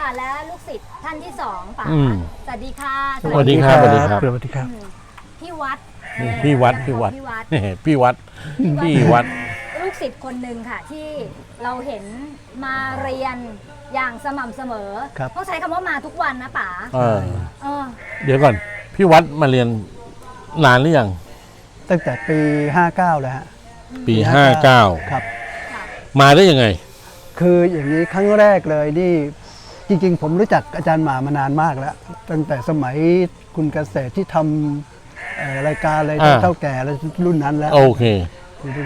ค่ะและลูกศิษย์ท่านที่สองป๋าอืม สวัสดีค่ะสวัสดีครับสวัสดีครับ สวัสดีครับอืมพี่วัดพี่วัดพี่วัดพี่วัด นี่พี่วัดพี่วัดลูกศิษย์คนหนึ่งค่ะ ที่เราเห็นมาเรียนอย่างสม่ำเสมอครับ ต้องใช้คำว่ามาทุกวันนะป๋าเออ เออเดี๋ยวก่อน พี่วัดมาเรียนนานหรือยัง ตั้งแต่ปี 59เลยฮะปีห้าเก้าครับ ค่ะมาได้ยังไง คืออย่างนี้ครั้งแรกเลยนี่ จริงๆ ผมรู้จักอาจารย์หมามานานมากแล้ว ตั้งแต่สมัยคุณเกษตรที่ทำเอ่อรายการอะไรอ่า เท่าแก่แล้วรุ่นนั้นแล้ว โอเค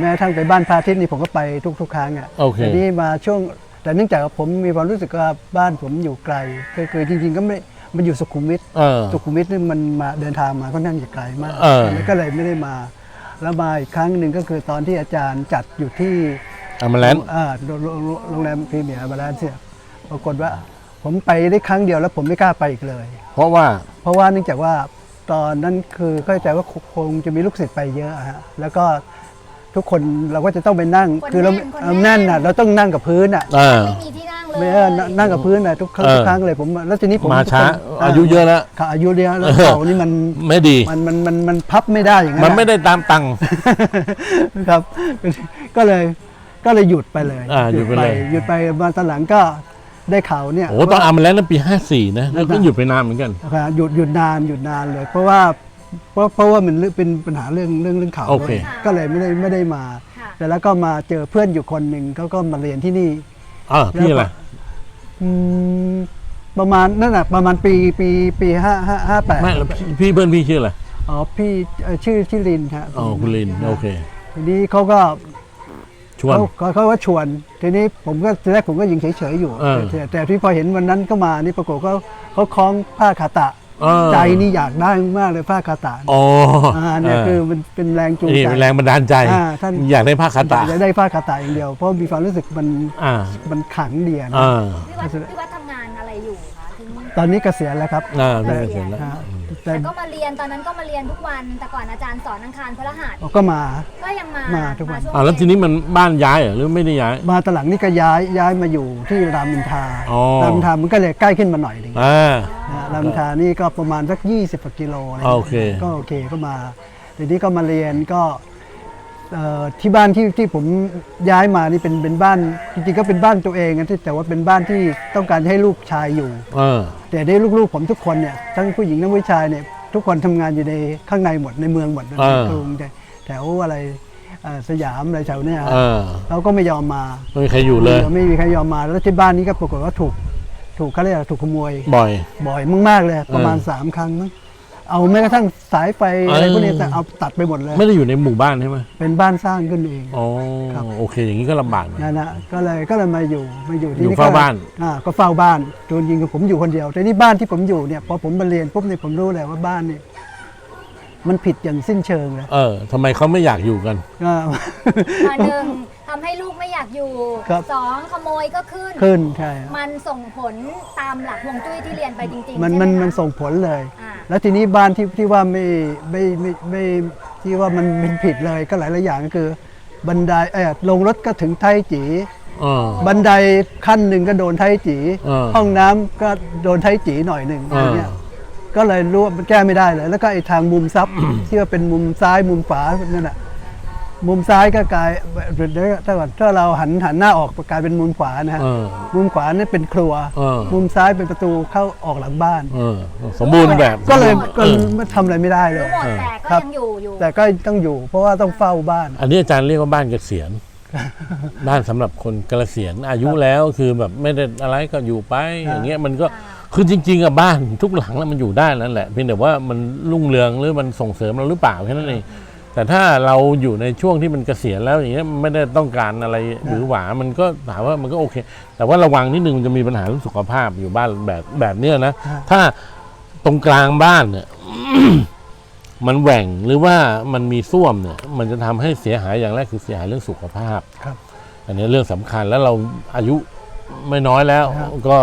แม้กระทั้งไปบ้านพระอาทิตย์นี่ผมก็ไปทุก ๆ ครั้งอะโอเค แต่นี่มาช่วง แต่เนื่องจากว่าผมมีความรู้สึกว่าบ้านผมอยู่ไกลก็คือจริง ๆ ก็ไม่มันอยู่สุขุมวิท เออ สุขุมวิทนี่มันมาเดินทางมาค่อนข้างจะไกลมากเออ แล้วก็เลยไม่ได้มา แล้วมาอีกครั้งหนึ่งก็คือตอนที่อาจารย์จัดอยู่ที่อามาแลนด์ อ่าโรงโรงโรงแรมพรีเมียร์บาลานซ์เนี่ยปรากฏว่า ผมไปได้ครั้งเดียวแล้วผมไม่กล้าไปอีกเลย เพราะว่า เพราะว่าเนื่องจากว่าตอนนั้นคือเข้าใจว่าคงจะมีลูกศิษย์ไปเยอะอะฮะแล้วก็ทุกคนเราก็จะต้องไปนั่งคือเราเอาแน่นอะเราต้องนั่งกับพื้นอะอ่า ไม่มีที่นั่งเลยไม่เออนั่งกับพื้นอะทุกครั้งเออ ทุกครั้งเลยผมแล้วทีนี้ผมมาช้า ทุกคนอายุเยอะแล้ว ค่ะอายุเยอะแล้วเออเข่านี่มันไม่ดี มันมันมันมันพับไม่ได้อย่างนั้นมันอะ ไม่ได้ตามตังค์ ครับก็เลยก็เลยหยุดไปเลยอ่าหยุดไปเลย หยุดไปมาตอนหลังก็ ได้ข่าวเนี่ยโอ้ตอนอามาแลนด์นั้นปีห้าสี่นะแล้วก็หยุดไปนานเหมือนกันครับหยุดหยุดนานหยุดนานเลย เพราะว่าเพราะเพราะว่ามันเรื่องเป็นปัญหาเรื่องเรื่องเรื่องข่าวโอเคด้วยก็เลยไม่ได้ไม่ได้มา ค่ะแต่แล้วก็มาเจอเพื่อนอยู่คนหนึ่งเขาก็มาเรียนที่นี่อ่าพี่อะไรอืมประมาณนั่นแหะประมาณปีปีปีห้าห้าห้าแปดไม่แล้วพี่พี่เพื่อนพี่ชื่ออะไรอ๋อพี่เอ่อชื่อชื่อลินครับ อ๋อคุณลินโอเค ทีนี้เขาก็ ชวน เขาเขาเขาก็ชวน ทีนี้ผมก็ทีแรกผมก็ยิงเฉยๆอยู่ เออแต่แต่ที่พอเห็นวันนั้นก็มานี่ปรากฏเขาเขาคล้องผ้าคาตะ เออ ใจนี่อยากได้มากเลยผ้าคาตะอ๋ออ่าเนี่ยคือมันเป็นแรงจูงนี่ใจ เป็นแรงบันดาลใจ อ่าท่าน อยากได้ผ้าคาตาอยากได้ผ้าคาตะอย่างเดียวเพราะมีความรู้สึกมันอ่า มันขลังเดียนะ อ่าพี่วัดพี่วัดท ตอนนี้เกษียณแล้วครับอ่าพี่เกษียณแล้ว ฮะแต่แต่ก็มาเรียนตอนนั้นก็มาเรียนทุกวัน แต่ก่อนอาจารย์สอนอังคารพฤหัสก็มา ก็ยังมามาทุกวัน ช่งอ่าแล้วทีนี้มันบ้านย้ายเหรอหรือไม่ได้ย้าย มาตอนหลังนี่ก็ย้ายย้ายมาอยู่ที่รามอินทราอ๋อ รามอินทรามันก็เลยใกล้ขึ้นมาหน่อยหนึงอ่า นะรามอินทรานี่ก็ประมาณสัก20กว่ากิโลอะไรโอเค ก็โอเคก็มาทีนี้ก็มาเรียนก็เอ่อ ที่บ้านที่ที่ผมย้ายมานี่เป็นเป็นบ้านจริงๆก็เป็นบ้านตัวเองนะที่แต่ว่าเป็นบ้านที่ต้องการให้ลูกชายอยู่เออ แต่ได้ลูกๆผมทุกคนเนี่ยทั้งผู้หญิงทั้งผู้ชายเนี่ยทุกคนทำงานอยู่ในข้างในหมดในเมืองหมดในเออ กรุงแต่แถวอะไรเอ่อสยามอะไรแถวเนี้ยเออเราก็ไม่ยอมมาไม่มีใครอยู่เลย ไม่มีใครยอมมาแล้วที่บ้านนี้ก็ปรากฏว่าถูก ถูกเขาเรียกอะไรถูกขโมยบ่อย บ่อยมากๆเลยประมาณเออ สามครั้งมั้ง เอาแม้กระทั่งสายไฟอะไรเออพวกนี้แต่เอาตัดไปหมดเลย ไม่ได้อยู่ในหมู่บ้านใช่ไหมเป็นบ้านสร้างขึ้นเองอ๋อครับโอเค อย่างนี้ก็ลำบากหนะนั่นนะก็เลยก็เลยมาอยู่มาอยู่ที่อยู่นี่เฝ้าก็บ้าน อ่าก็เฝ้าบ้านจนยิงกับผมอยู่คนเดียวแต่นี่บ้านที่ผมอยู่เนี่ยพอผมมาเรียนปุ๊บเนี่ยผมรู้เลยว่าบ้านเนี่ยมันผิดอย่างสิ้นเชิงเลยเออทำไมเขาไม่อยากอยู่กัน ก็ มาหนึ่งทำให้ลูกไม่อยากอยู่ครับ สองขโมยก็ขึ้น ขึ้นใช่มันส่งผลตามหลักฮวงจุ้ยที่เรียนไปจริงๆมันใช่ไหมันคะมันส่งผลเลย อ่าแล้วทีนี้บ้านที่ที่ว่าไม่ไม่ไม่ไม่ที่ว่ามันเป็นผิดเลยก็หลายหลายๆอย่างก็คือ บันไดเออลงรถก็ถึงไทจีเออบันไดขั้นหนึ่งก็โดนไทจี เออห้องน้ำก็โดนไทจีหน่อยหนึ่งเออเนี่ยก็เลยรู้ว่ามันแก้ไม่ได้เลย แล้วก็ไอ้ทางมุมซับ ที่ว่าเป็นมุมซ้ายมุมขวานั่นแหะ มุมซ้ายก็กลายถ้าก่อนถ้าเราหันหันหน้าออกกลายเป็นมุมขวานะฮะเออมุมขวานี่เป็นครัว เออ มุมซ้ายเป็นประตูเข้าออกหลังบ้าน เออสมบูรณ์แบบก็เลยก็ออทำอะไรไม่ได้เลรู้ย หมดเออแต่ก็ครับยังอยู่อยู่แต่ก็ต้องอยู่ เพราะว่าต้องเฝ้าบ้าน อันนี้อาจารย์เรียกว่าบ้านเกษียณ บ้านสำหรับคนเกษียณอายุแล้วคือแบบไม่ได้อะไรก็อยู่ไปอ่าอย่างเงี้ยมันก็คือจริงๆอะบ้านทุกหลังแล้วมันอยู่ได้นั่นแหละเพียงแต่ว่ามันรุ่งเรืองหรือมันส่งเสริมเราหรือเปล่าแค่นั้นเอง แต่ถ้าเราอยู่ในช่วงที่มันเกษียณแล้วอย่างเงี้ยไม่ได้ต้องการอะไรหรือหวามันก็ถามว่ามันก็โอเค แต่ว่าระวังนิดนึงมันจะมีปัญหาเรื่องสุขภาพอยู่บ้านแบบแบบเนี้ยนะถ้าตรงกลางบ้านเนี่ยมันแหว่งหรือว่ามันมีส้วมเนี่ย มันจะทำให้เสียหายอย่างแรกคือเสียหายเรื่องสุขภาพครับ อันนี้เรื่องสำคัญแล้วเราอายุไม่น้อยแล้วครับก็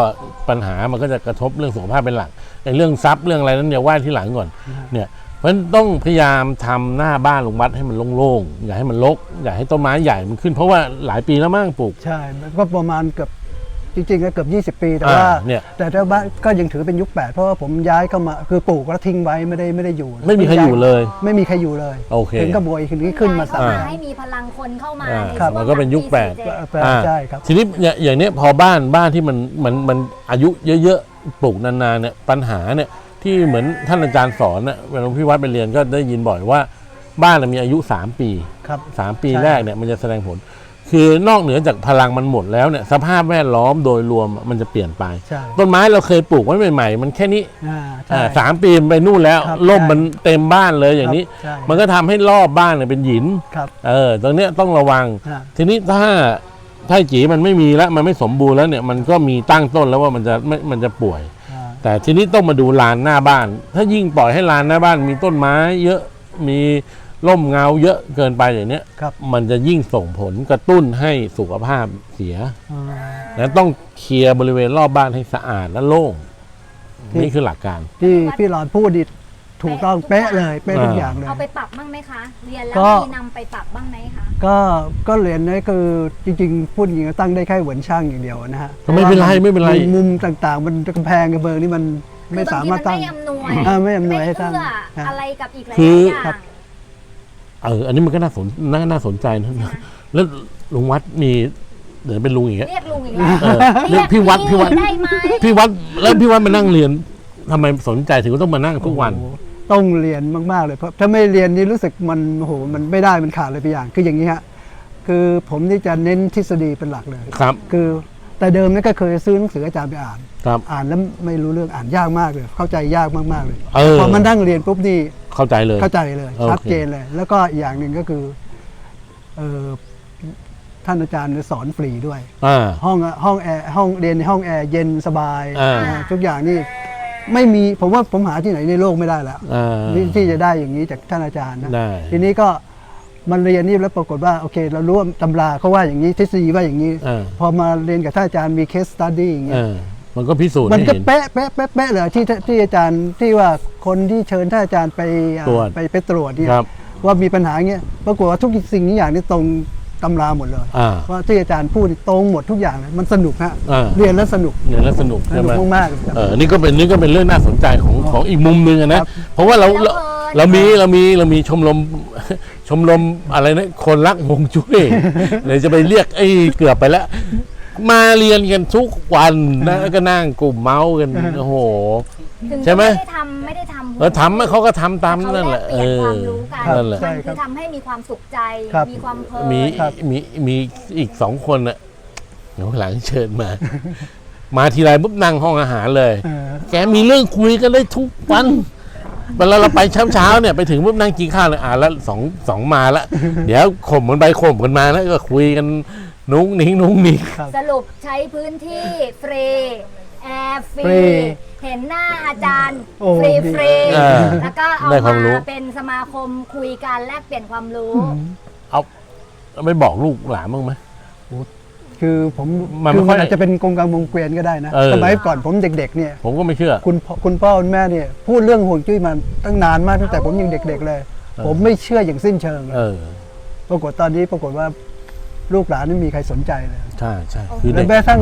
ปัญหามันก็จะกระทบเรื่องสุขภาพเป็นหลักไอ้เรื่องทรัพย์เรื่องอะไรนั้นอย่าว่าที่หลังก่อน เนี่ย เพราะฉะนั้นต้องพยายามทำหน้าบ้านลุงวัดให้มันโล่งๆอย่าให้มันรกอย่าให้ต้นไม้ใหญ่มันขึ้นเพราะว่าหลายปีแล้วมั้งปลูก ใช่มันก็ประมาณเกือบจริงๆก็เกือบ20 ปีแต่อ่าว่าเนี่ยแต่ถ้าบ้านก็ยังถือเป็นยุค8เพราะว่าผมย้ายเข้ามาคือปลูกแล้วทิ้งไว้ไม่ได้ไม่ได้อยู่ ไม่มีใครอยู่เลย ไม่มีใครอยู่เลยโอเคถึงกระบวยขึ้นนี้ขึ้นมาเข้าสามมาอ่าให้มีพลังคนเข้ามาอ่าในครับช่วงมันก็เป็นยุคปีแปด47แปลอ่าใช่ครับทีนี้เนี่ยอย่างเนี้ยพอบ้านบ้านที่มันมันมันอายุเยอะๆปลูกนานๆเนี่ยปัญหาเนี่ย ที่เหมือนท่านอาจารย์สอนน่ะเวลาพี่วัดไปเรียนก็ได้ยินบ่อยว่า บ้านน่ะมีอายุ 3 ปีครับ 3 ปีใช่ แรกเนี่ยมันจะแสดงผล คือนอกเหนือจากพลังมันหมดแล้วเนี่ยสภาพแวดล้อมโดยรวมมันจะเปลี่ยนไป ใช่ต้นไม้เราเคยปลูกไว้ใหม่ๆ มันแค่นี้อ่าใช่ อ่าสามปีมันไปนู่นแล้วครับล่มใช่ มันเต็มบ้านเลยอย่างนี้ใช่มันก็ทำให้รอบบ้านเนี่ยเป็นหิน ครับเออตรงเนี้ยต้องระวัง อ่าทีนี้ถ้าถ้าจีมันไม่มีแล้วมันไม่สมบูรณ์แล้วเนี่ยมันก็มีตั้งต้นแล้วว่ามันจะไม่มันจะป่วยอ่า แต่ทีนี้ต้องมาดูลานหน้าบ้าน ถ้ายิ่งปล่อยให้ลานหน้าบ้านมีต้นไม้ เยอะมีร่มเงาเยอะเกินไปอย่างเนี้ยครับ มันจะยิ่งส่งผลกระตุ้นให้สุขภาพเสียอ่าและต้องเคลียร์บริเวณรอบบ้านให้สะอาดและโล่งที่ นี่คือหลักการ ที่พี่หลอนพูดดิ ถูกต้องเป๊ะเป๊ะเลยเป๊ะทุกอ่าอย่างเลย เอาไปปรับบ้างไหมคะ เรียนแล้วก็ มีนำไปปรับบ้างไหมคะ ก็ก็เรียนนี่คือจริงๆพูดจริงๆตั้งได้แค่เหวนช่างอย่างเดียวนะฮะก็ไม่เป็นไรไม่เป็นไร มุมต่างๆ มันกำแพงกระเบิงนี่มันไม่สามารถตั้ง คือบงทีมันไม่อำนวยอ่าไม่อำนวยให้ตั้งไม่เอื้อครับอะไรกับอีกหลายคือๆอย่าครังบเออ อันนี้มันก็น่าสนน่าน่าสนใจนะแล้วลุงวัดมีเดี๋ยวเป็นลุงอย่างเงี้ย เรียกลุงอีกแล้วเออเรียกพี่วัดพี่วัด ได้ไหมพี่วัดแล้วพี่วัดมานั่งเรียนทำไมสนใจถึงต้องมานั่งทุกวัน โอ้โห ต้องเรียนมากๆเลยเพราะถ้าไม่เรียนนี่รู้สึกมันโอ้โหมันไม่ได้มันขาดเลยไปอย่าง คืออย่างนี้ฮะคือผมนี่จะเน้นทฤษฎีเป็นหลักเลยครับ คือแต่เดิมนี่ก็เคยซื้อหนังสืออาจารย์ไปอ่าน ครับ อ่านแล้วไม่รู้เรื่องอ่านยากมากเลย เข้าใจยากมากๆเลยเออ พอมานั่งเรียนปุ๊บนี่เข้าใจเลย เข้าใจเลยโอเค ชัดเจนเลย แล้วก็อีกอย่างหนึ่งก็คือเออท่านอาจารย์สอนฟรีด้วย อ่า ห้องห้องแอร์ห้องเรียนในห้องแอร์เย็นสบายอ่านะฮะทุกอย่างนี่ ไม่มีผมว่าผมหาที่ไหนในโลกไม่ได้แล้วอ่า ที่ที่จะได้อย่างนี้จากท่านอาจารย์นะได้ ทีนี้ก็มันเรียนนี่แล้วปรากฏว่าโอเค เรารู้ว่าตำราเขาว่าอย่างนี้ทฤษฎีว่าอย่างนี้ อ่าพอมาเรียนกับท่านอาจารย์มี case study อย่างเงี้เอยอมันก็พิสูจน์มันให้ก็เห็น เป๊ะเป๊ะเป๊ะเป๊ะเลยที่ที่อาจารย์ที่ว่าคนที่เชิญท่านอาจารย์ไปอ่าตรวจไปไปตรวจเนี่ยครับ ว่ามีปัญหาเงี้ยปรากฏว่าทุกสิ่งทุกอย่างนี่ตรง ตำราหมดเลยอ่าว่าที่อาจารย์พูดนี่ตรงหมดทุกอย่างเลยมันสนุกฮะอ่า เรียนแล้วสนุกเนี่ยแล้วสนุกสใช่นุไหกมมากๆเลยครับเออนี่ก็เป็นนี่ก็เป็นเรื่องน่าสนใจของของอีกมุมหนึ่งอะนะ ครับ เพราะว่าเราเราแล้วเพลินเรามีเรามีเรามีชมรม ชมรมอะไรนะคนรักฮวงจุ้ย เดี๋ยวจะไปเรียกไอ้เกือบไปแล้วมาเรียนกันทุกวันนะก็นั่งกลุ่มเมาส์กันโอ้โห ถึงใช่ไหม ไม่ได้ทำไม่ได้ทำ เออทำเขาก็ทำตามเขานั่นแหแลละกเอเปลี่ยนคอวามรู้กันนั่นแหละใช่มันครัคืบอทำให้มีความสุขใจครับมีความเพลินมีครับมีมีอีกสองคนน่ะเดี๋ยวหลังเชิญมา มาทีไรปุ๊บนั่งห้องอาหารเลยเออแกมีเรื่องคุยกันได้ทุกวันเวลาเราไปเช้าเช้าๆเนี่ยไปถึงปุ๊บนั่งกินข้าวเลยอ่าแล้วสองสองมาแล้วเดี๋ยวข่มกันไปข่มกันมาแล้วก็คุยกันนุ้งนิ้งนุ้งนิ้งสรุปใช้พื้นที่ฟรี แอร์ฟฟรีรี เห็นหน้าอาจารย์โอ้ฟรีดี ฟรีเออแล้วก็เอาได้ความรู้ มาเป็นสมาคมคุยกันแลกเปลี่ยนความรู้ เอาไม่บอกลูกหลานบ้างไหม คือผมมันไม่คือค่มัอยนอาจจะเป็นกงกรรมวงเกวียนก็ได้นะ เออ สมัยก่อนผมเด็กๆเนี่ย ผมก็ไม่เชื่อ คุณพ่อคุณพ่อคุณแม่เนี่ยพูดเรื่องห่วงจุ้ยมาตั้งนานมากตั้งแต่ผมยังเด็ก ๆ เลย ออ ผมไม่เชื่ออย่างสิ้นเชิงเลยเออปรากฏตอนนี้ปรากฏว่าลูกหลานไม่มีใครสนใจเลยใช่ใช่คือแล้เด็วกแม้กระทั่ง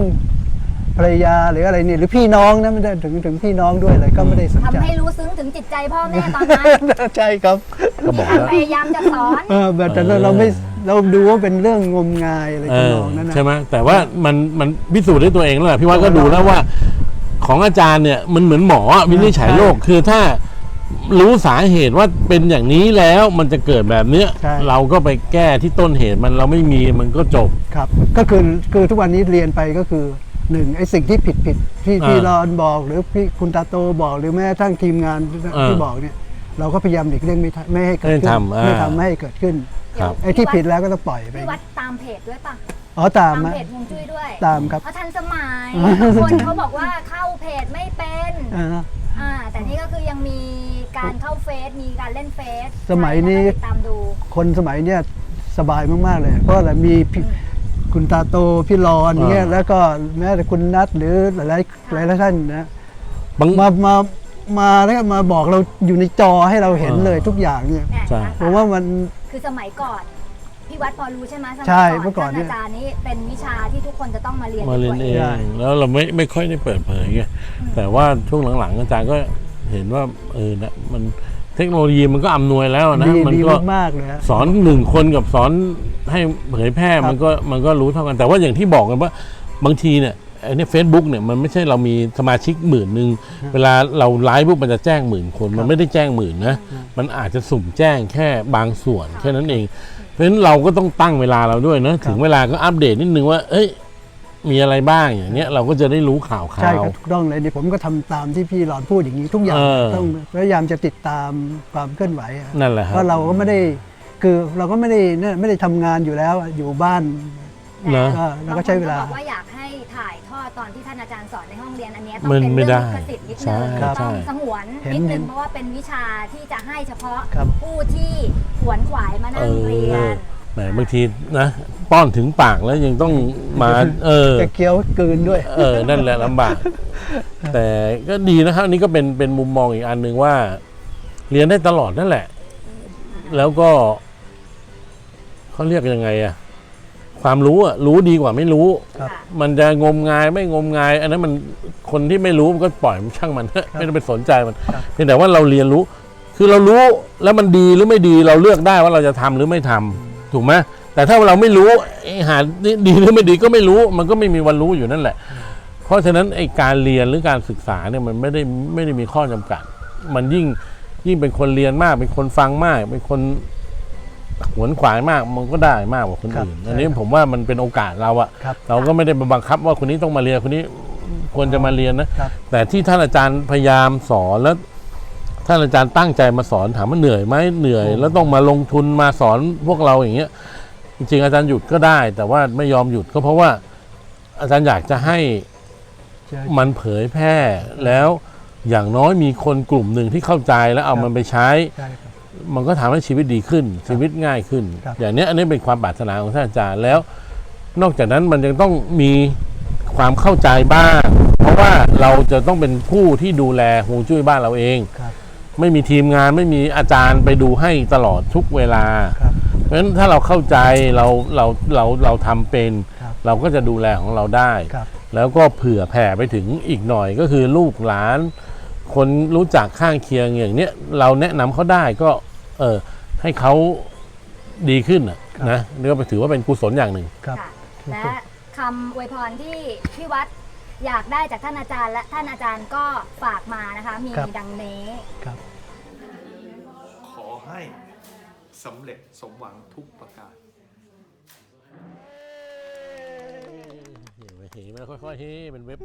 ภรรยาหรืออะไรเนี่ยหรือพี่น้องนะไม่ได้ถึงถึงพี่น้องด้วยอะไรก็ไม่ได้สนใจทำให้รู้ซึ้งถึงจิตใจพ่อแม่ตอนนั้นใช่ครับก็บอกแล้วพยายามจะสอนเออแบบแต่เราเออเราไม่เราดูว่าเป็นเรื่องงมงายอะไรเอทำนอองนั้นนะใช่ไหมแต่ว่ามันมันพิสูจน์ด้วยตัวเองแล้วแหละพี่ว่าก็ดูแล้วว่า ของอาจารย์เนี่ยมันเหมือนหมออะวินิจฉัยโรคคือถ้ารู้สาเหตุว่าเป็นอย่างนี้แล้วมันจะเกิดแบบเนี้ยใช่เราก็ไปแก้ที่ต้นเหตุมันเราไม่มีมันก็จบครับ ก็คือคือทุกวันนี้เรียนไปก็คือ หนึ่งไอ้สิ่งที่ผิดผิดที่อ่าพี่รอนบอกหรือพี่คุณตาโตบอกหรือแม้กระทั่งทีมงานอ่าที่บอกเนี่ย เราก็พยายามหลีกเลี่ยงไม่ทำไม่ให้เกิดขึ้นไม่ทำอ่าไม่ทำไม่ให้เกิดขึ้นครับไอ้ที่ผิดแล้วก็ต้องปล่อยไปพี่วัดตามเพจด้วยปะอ๋อตามตามนะเพจฮวงจุ้ยด้วยตามครับเพราะทันสมัยบางคนเขาบอกว่าเข้าเพจไม่เป็นอ่าอ่าแต่นี่ก็คือยังมีการเข้าเฟซมีการเล่นเฟซสมัยนี้ใช่แล้วก็ติดตามดูคนสมัยเนี้ยสบายมากๆเลย เพราะอะไรมีพี่ คุณตาโตพี่รอนเงี้ยอ่าแล้วก็แม้แต่คุณนัทหรือหลายๆหลายๆท่านนะบางมามามาแล้วก็มาบอกเราอยู่ในจอให้เราเห็นอ่าเลยทุกอย่างเนี่ยเนี่ยใช่นะคะผมว่ามัน คือสมัยก่อนพี่วัดพอรู้ใช่ไหมสมัยใช่เมื่อก่อนท่านเนี่ยอาจารย์นี้เป็นวิชาที่ทุกคนจะต้องมาเรียนมาเรียนเอด้วยใช่งแล้วเราไม่ไม่ค่อยได้เปิดเผยไงแต่ว่าช่วงหลังๆอาจารย์ก็เห็นว่าเออนะมันเทคโนโลยีมันก็อำนวยแล้วนะดีมันดีก็มากๆเลยฮะ สอนหนึ่งคนกับสอน ให้เผยแพร่ครับมันก็มันก็รู้เท่ากันแต่ว่าอย่างที่บอกกันว่าบางทีเนี่ยไอ้เนี่ยเฟซบุ๊กเนี่ยมันไม่ใช่เรามีสมาชิกหมื่นหนึ่งเวลาเราไลฟ์ปุ๊บมันจะแจ้งหมื่นคน มันไม่ได้แจ้งหมื่นนะมันอาจจะสุ่มแจ้งแค่บางส่วนแค่นั้นเอง เพราะฉะนั้นเราก็ต้องตั้งเวลาเราด้วยนะถึงเวลาก็อัปเดตนิดนึงว่า เอ้ยมีอะไรบ้างอย่างเนี้ยเราก็จะได้รู้ข่าวใช่ข่าวครับถูกต้องเลยนี่ผมก็ทำตามที่พี่หลอนพูดอย่างนี้ทุกอย่างเออ ต้องพยายามจะติดตามความเคลื่อนไหวอะนั่นแหละคเพรับราะเราก็ไม่ได้ คือเราก็ไม่ได้เนี่ยไม่ได้ทำงานอยู่แล้วอะอยู่บ้านนะก็เราก็ใช้เวลาบางคนก็บอกว่าอยากให้ถ่ายทอดตอนที่ท่านอาจารย์สอนในห้องเรียนอันเนี้ยต้องมันเป็นไม่เรื่องได้ลิขสิทธิ์นิดใช่นึงครับต้องใช่สงวนเห็นนิดนึเห็งนเพราะว่าเป็นวิชาที่จะให้เฉพาะครับ ผู้ที่ขวนขวายมานั่งเรียนแหมบางทีนะป้อนถึงปากแล้วยังต้องมา เออ จะเคี้ยวกลืนด้วย เออ นั่นแหละลำบาก แต่ก็ดีนะครับอันนี้ก็เป็นเป็นมุมมองอีกอันหนึ่งว่า เรียนได้ตลอดนั่นแหละ แล้วก็ เขาเรียกยังไงอะความรู้อะรู้ดีกว่าไม่รู้ ครับค่ะมันจะงมงายไม่งมงาย อันนั้นมันคนที่ไม่รู้มันก็ปล่อยมันช่างมัน ไม่ต้องไปสนใจมันครับ เพียงแต่ว่าเราเรียนรู้ คือเรารู้แล้วมันดีหรือไม่ดีเราเลือกได้ว่าเราจะทำหรือไม่ทำถูกไหมแต่ถ้าเราไม่รู้ไอ้หาดีหรือไม่ดีก็ไม่รู้ มันก็ไม่มีวันรู้อยู่นั่นแหละ เพราะฉะนั้นไอ้การเรียนหรือการศึกษาเนี่ยมันไม่ได้ไม่ได้มีข้อจำกัด มันยิ่งยิ่งเป็นคนเรียนมาก เป็นคนฟังมาก เป็นคน หวนขวายมากมันก็ได้มากกว่าคนครับอื่นใช่อันนี้ครับผมว่ามันเป็นโอกาสเราอะครับ เราก็ไม่ได้ไปบังคับว่าคนนี้ต้องมาเรียนคนนี้ควรจะมาเรียนนะ ครับ แต่ที่ท่านอาจารย์พยายามสอนแล้วท่านอาจารย์ตั้งใจมาสอนถามว่าเหนื่อยไหมเหนื่อย แล้วต้องมาลงทุนมาสอนพวกเราอย่างเงี้ยจริงๆอาจารย์หยุดก็ได้ แต่ว่าไม่ยอมหยุดก็เพราะว่า อาจารย์อยากจะให้ใช่มันเผยแพร่แล้วอย่างน้อยมีคนกลุ่มหนึ่งที่เข้าใจแล้วเอามันไปใช้ ใช่ครับ มันก็ทำให้ชีวิตดีขึ้น ชีวิตง่ายขึ้นครับอย่างเนี้ยอันนี้เป็นความปรารถนาของท่านอาจารย์แล้ว นอกจากนั้นมันยังต้องมีความเข้าใจบ้าง เพราะว่าเราจะต้องเป็นผู้ที่ดูแลฮวงจุ้ยบ้านเราเองครับไม่มีทีมงานไม่มีอาจารย์ไปดูให้ตลอดทุกเวลาครับเพราะฉะนั้นถ้าเราเข้าใจเราเราเราเราทำเป็นครับเราก็จะดูแลของเราได้ครับแล้วก็เผื่อแผ่ไปถึงอีกหน่อยก็คือลูกหลาน คนรู้จักข้างเคียงอย่างเนี้ยเราแนะนำเขาได้ก็ เออให้เขาดีขึ้นน่ะนะนี่ก็ถือว่าเป็นกุศลอย่างหนึ่งครับค่ะและคำอวยพรที่พี่วัดอยากได้จากท่านอาจารย์ และท่านอาจารย์ก็ฝากมานะคะ มีครับดังนี้ครับ ขอให้สำเร็จสมหวังทุกประการเฮ้ยมันค่อยๆเฮ้เป็นเว็บ